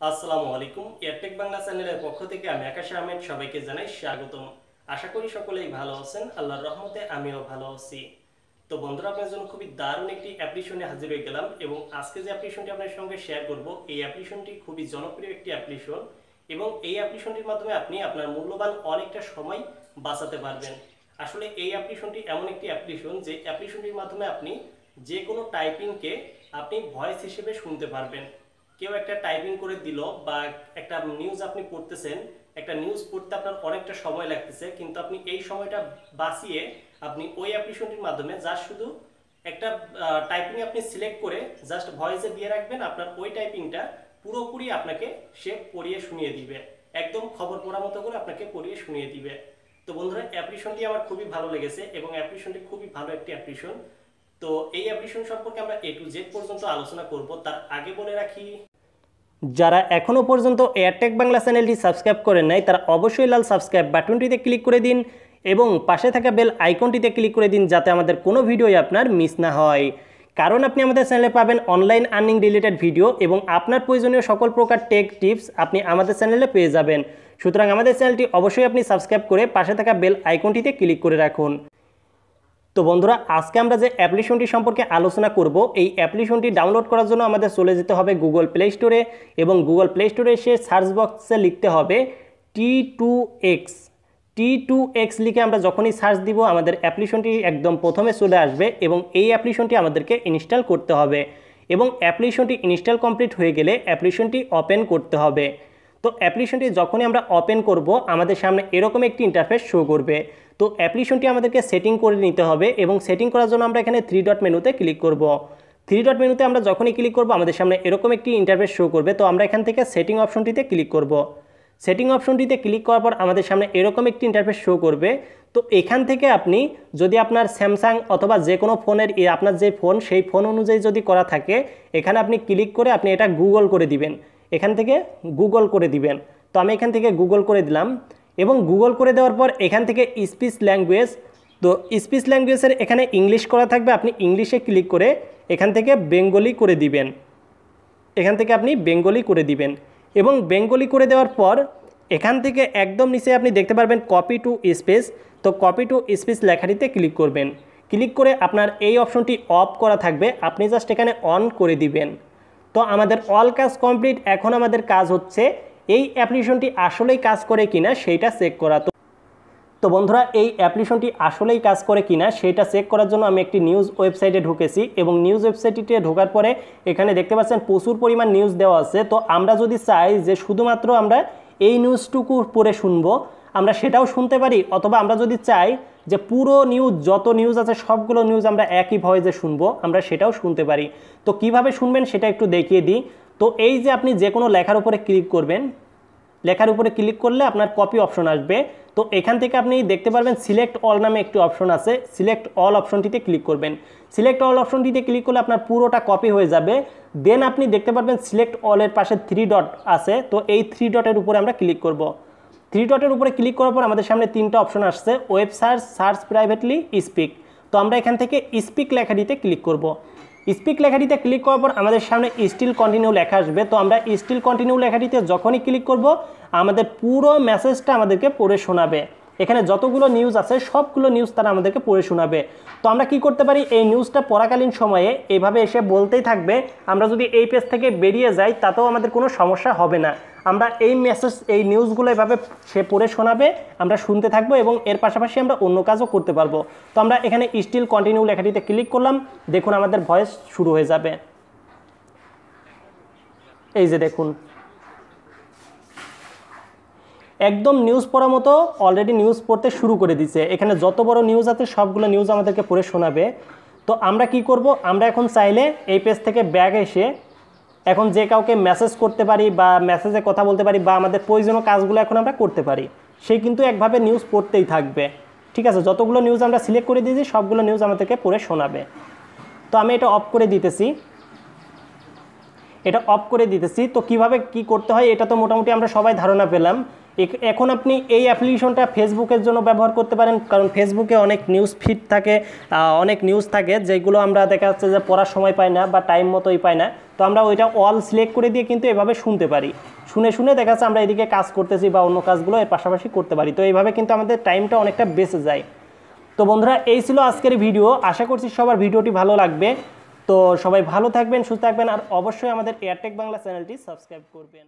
আসসালামু আলাইকুম। এয়ারটেক বাংলা চ্যানেলের পক্ষ থেকে আমি আকাশ আহমেদ, সবাইকে জানাই স্বাগতম। আশা করি সকলেই ভালো আছেন। আল্লাহর রহমতে আমিও ভালো আছি। তো বন্ধুরা আপনার জন্য খুবই দারুণ একটি অ্যাপ্লিকেশনে হাজির হয়ে গেলাম এবং আজকে যে অ্যাপ্লিকেশনটি আপনার সঙ্গে শেয়ার করব, এই অ্যাপ্লিকেশনটি খুবই জনপ্রিয় একটি অ্যাপ্লিকেশন এবং এই অ্যাপ্লিকেশনটির মাধ্যমে আপনি আপনার মূল্যবান অনেকটা সময় বাঁচাতে পারবেন। আসলে এই অ্যাপ্লিকেশনটি এমন একটি অ্যাপ্লিকেশন যে অ্যাপ্লিকেশনটির মাধ্যমে আপনি যে কোনো টাইপিংকে আপনি ভয়েস হিসেবে শুনতে পারবেন। কেউ একটা টাইপিং করে দিল বা একটা নিউজ আপনি পড়তেছেন, একটা নিউজ পড়তে আপনার অনেকটা সময় লাগতেছে, কিন্তু আপনি এই সময়টা বাঁচিয়ে আপনি ওই অ্যাপ্লিকেশনটির মাধ্যমে যা শুধু একটা টাইপিং আপনি সিলেক্ট করে জাস্ট ভয়েসে দিয়ে রাখবেন, আপনার ওই টাইপিংটা পুরোপুরি আপনাকে সে পড়িয়ে শুনিয়ে দিবে। একদম খবর পড়ার মতো করে আপনাকে পড়িয়ে শুনিয়ে দিবে। তো বন্ধুরা অ্যাপ্লিকেশনটি আমার খুবই ভালো লেগেছে এবং অ্যাপ্লিকেশনটি খুবই ভালো একটি অ্যাপ্লিকেশন তো এই অ্যাপ্লিকেশন সম্পর্কে আমরা এ টু জেড পর্যন্ত আলোচনা করব, তার আগে বলে রাখি, যারা এখনও পর্যন্ত এয়ারটেক বাংলা চ্যানেলটি সাবস্ক্রাইব করেন নাই, তারা অবশ্যই লাল সাবস্ক্রাইব বাটনটিতে ক্লিক করে দিন এবং পাশে থাকা বেল আইকনটিতে ক্লিক করে দিন যাতে আমাদের কোনো ভিডিওই আপনার মিস না হয়। কারণ আপনি আমাদের চ্যানেলে পাবেন অনলাইন আর্নিং রিলেটেড ভিডিও এবং আপনার প্রয়োজনীয় সকল প্রকার টেক টিপস আপনি আমাদের চ্যানেলে পেয়ে যাবেন। সুতরাং আমাদের চ্যানেলটি অবশ্যই আপনি সাবস্ক্রাইব করে পাশে থাকা বেল আইকনটিতে ক্লিক করে রাখুন। তো বন্ধুরা, আজকে আমরা যে অ্যাপ্লিকেশনটি সম্পর্কে আলোচনা করব, এই অ্যাপ্লিকেশনটি ডাউনলোড করার জন্য আমাদের চলে যেতে হবে গুগল প্লে স্টোরে এবং গুগল প্লে স্টোরে এসে সার্চ বক্সে লিখতে হবে T two X T two X লিখে আমরা যখনই সার্চ দিব, আমাদের অ্যাপ্লিকেশনটি একদম প্রথমে চলে আসবে এবং এই অ্যাপ্লিকেশনটি আমাদেরকে ইনস্টল করতে হবে এবং অ্যাপ্লিকেশনটি ইনস্টল কমপ্লিট হয়ে গেলে অ্যাপ্লিকেশনটি ওপেন করতে হবে। তো অ্যাপ্লিকেশনটি যখনই আমরা ওপেন করব, আমাদের সামনে এরকম একটি ইন্টারফেস শো করবে। তো অ্যাপ্লিকেশনটি আমাদেরকে সেটিং করে নিতে হবে এবং সেটিং করার জন্য আমরা এখানে থ্রি ডট মেনুতে ক্লিক করব। থ্রি ডট মেনুতে আমরা যখনই ক্লিক করব, আমাদের সামনে এরকম একটি ইন্টারফেস শো করবে। তো আমরা এখান থেকে সেটিং অপশনটিতে ক্লিক করব। সেটিং অপশনটিতে ক্লিক করার পর আমাদের সামনে এরকম একটি ইন্টারফেস শো করবে। তো এখান থেকে আপনি যদি আপনার স্যামসাং অথবা যে কোনো ফোনের, আপনার যে ফোন সেই ফোন অনুযায়ী যদি করা থাকে, এখানে আপনি ক্লিক করে আপনি এটা গুগল করে দিবেন। এখান থেকে গুগল করে দিবেন। তো আমি এখান থেকে গুগল করে দিলাম এবং গুগল করে দেওয়ার পর এখান থেকে স্পিচ ল্যাঙ্গুয়েজ তো স্পিচ ল্যাঙ্গুয়েজের এখানে ইংলিশ করা থাকবে। আপনি ইংলিশে ক্লিক করে এখান থেকে বেঙ্গলি করে দিবেন। এখান থেকে আপনি বেঙ্গলি করে দিবেন। এবং বেঙ্গলি করে দেওয়ার পর এখান থেকে একদম নিচে আপনি দেখতে পারবেন কপি টু স্পেস তো কপি টু স্পেস লেখাটিতে ক্লিক করবেন। ক্লিক করে আপনার এই অপশনটি অফ করা থাকবে। আপনি জাস্ট এখানে অন করে দিবেন। তো আমাদের অল কাজ কমপ্লিট এখন আমাদের কাজ হচ্ছে এই অ্যাপ্লিকেশনটি আসলেই কাজ করে কিনা সেইটা চেক করা। তো তো বন্ধুরা, এই অ্যাপ্লিকেশনটি আসলেই কাজ করে কিনা সেটা চেক করার জন্য আমি একটি নিউজ ওয়েবসাইটে ঢুকেছি এবং নিউজ ওয়েবসাইটটিতে ঢোকার পরে এখানে দেখতে পাচ্ছেন প্রচুর পরিমাণ নিউজ দেওয়া আছে। তো আমরা যদি চাই যে শুধুমাত্র আমরা এই নিউজটুকু পড়ে শুনব আমরা সেটাও শুনতে পারি, অথবা আমরা যদি চাই যে পুরো নিউজ যত নিউজ আছে, সবগুলো নিউজ আমরা একই ভয়েসে শুনব, আমরা সেটাও শুনতে পারি। তো কীভাবে শুনবেন সেটা একটু দেখিয়ে দিই। তো এই যে আপনি যে কোনো লেখার উপরে ক্লিক করবেন, লেখার উপরে ক্লিক করলে আপনার কপি অপশন আসবে। তো এখান থেকে আপনি দেখতে পারবেন সিলেক্ট অল নামে একটি অপশন আছে। সিলেক্ট অল অপশনটিতে ক্লিক করবেন। সিলেক্ট অল অপশনটিতে ক্লিক করলে আপনার পুরোটা কপি হয়ে যাবে। দেন আপনি দেখতে পারবেন সিলেক্ট অলের পাশে থ্রি ডট আছে। তো এই থ্রি ডটের উপরে আমরা ক্লিক করব। থ্রি ডটের উপরে ক্লিক করার পর আমাদের সামনে তিনটা অপশন আসছে web search search privately speak তো আমরা এখান থেকে স্পিক লেখাটিতে ক্লিক করব। স্পিক লেখাটিতে ক্লিক করার পর আমাদের সামনে স্টিল কন্টিনিউ লেখা আসবে। তো আমরা স্টিল কন্টিনিউ লেখাটিতে যখনই ক্লিক করব, আমাদের পুরো মেসেজটা আমাদেরকে পড়ে শোনাবে। এখানে যতগুলো নিউজ আছে, সবগুলো নিউজ তারা আমাদেরকে পড়ে শোনাবে। তো আমরা কি করতে পারি? এই নিউজটা পড়াকালীন সময়ে এইভাবে এসে বলতেই থাকবে। আমরা যদি এই পেজ থেকে বেরিয়ে যাই, তাতেও আমাদের কোনো সমস্যা হবে না। আমরা এই মেসেজ এই নিউজগুলো এভাবে সে পড়ে শোনাবে, আমরা শুনতে থাকব এবং এর পাশাপাশি আমরা অন্য কাজও করতে পারব। তো আমরা এখানে স্টিল কন্টিনিউ লেখাটিতে ক্লিক করলাম, দেখুন আমাদের ভয়েস শুরু হয়ে যাবে। এই যে দেখুন। একদম নিউজ পড়ার মতো অলরেডি নিউজ পড়তে শুরু করে দিছে। এখানে যত বড় নিউজ আছে, সবগুলো নিউজ আমাদেরকে পড়ে শোনাবে। তো আমরা কি করব? আমরা এখন চাইলে এই পেজ থেকে ব্যাগ এসে এখন যে কাউকে মেসেজ করতে পারি বা মেসেজে কথা বলতে পারি বা আমাদের প্রয়োজনীয় কাজগুলো এখন আমরা করতে পারি, সে কিন্তু একভাবে নিউজ পড়তেই থাকবে। ঠিক আছে? যতগুলো নিউজ আমরা সিলেক্ট করে দিয়েছি, সবগুলো নিউজ আমাদেরকে পড়ে শোনাবে। তো আমি এটা অফ করে দিতেছি। এটা অফ করে দিতেছি। তো কীভাবে কি করতে হয়, এটা তো মোটামুটি আমরা সবাই ধারণা পেলাম। এখন আপনি এই অ্যাপ্লিকেশনটা ফেসবুকের জন্য ব্যবহার করতে পারেন। কারণ ফেসবুকে অনেক নিউজ ফিড থাকে অনেক নিউজ থাকে, যেগুলো আমরা দেখা যাচ্ছে যে পড়ার সময় পাই না বা টাইম মতোই পাই না। তো আমরা ওইটা অল সিলেক্ট করে দিয়ে কিন্তু এভাবে শুনতে পারি। শুনে শুনে দেখা যাচ্ছে আমরা এদিকে কাজ করতেছি বা অন্য কাজগুলো এর পাশাপাশি করতে পারি। তো এইভাবে কিন্তু আমাদের টাইমটা অনেকটা বেঁচে যায়। তো বন্ধুরা, এই ছিল আজকের ভিডিও আশা করছি সবার ভিডিওটি ভালো লাগবে। তো সবাই ভালো থাকবেন, সুস্থ থাকবেন, আর অবশ্যই আমাদের এয়ারটেক বাংলা চ্যানেলটি সাবস্ক্রাইব করবেন।